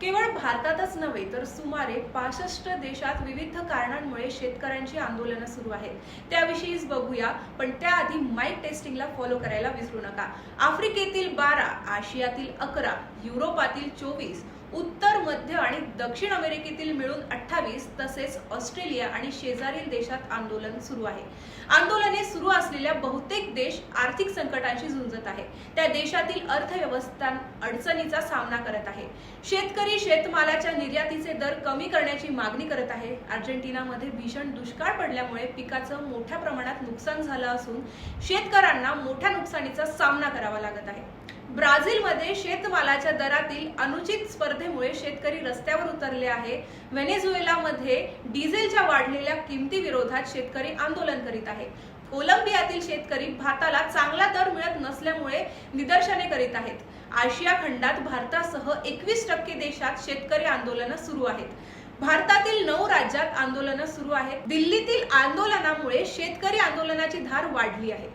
केवळ भारतातच नव्हे तर सुमारे पासष्ट देशात विविध कारणांमुळे शेतकऱ्यांची आंदोलनं सुरू आहेत. त्याविषयीच बघूया पण त्याआधी माईक टेस्टिंगला फॉलो करायला विसरू नका. आफ्रिकेतील बारा आशियातील अकरा युरोपातील चोवीस मध्य आणि दक्षिण अमेरिकेतील मिळून अठ्ठावीस तसेच ऑस्ट्रेलिया आणि शेजारील देशात आंदोलन सुरू आहे. आंदोलने सुरू असलेल्या बहुतेक देश आर्थिक संकटांशी झुंजत आहे त्या देशातील अर्थव्यवस्था अडचणीचा सामना करत आहे. शेतकरी शेतमालाच्या निर्यातीचे दर कमी करण्याची मागणी करत आहे. अर्जेंटिनामध्ये भीषण दुष्काळ पडल्यामुळे पिकाचं मोठ्या प्रमाणात नुकसान झालं असून शेतकऱ्यांना मोठ्या नुकसानीचा सामना करावा लागत आहे. ब्राझीलमध्ये शेत मालाच्या दरातील अनुचित स्पर्धेमुळे शेतकरी रस्त्यावर उतरले आहे. व्हेनेझुएलामध्ये डिझेलच्या वाढलेल्या किमती विरोधात शेतकरी आंदोलन करीत आहे कोलंबियातील शेतकरी भाताला चांगला दर मिळत नसल्यामुळे निदर्शने करीत आहेत. आशिया खंडात भारतासह एकवीस टक्के देशात शेतकरी आंदोलनं सुरू आहेत. भारतातील नऊ राज्यात आंदोलनं सुरू आहेत. दिल्लीतील आंदोलनामुळे शेतकरी आंदोलनाची धार वाढली आहे.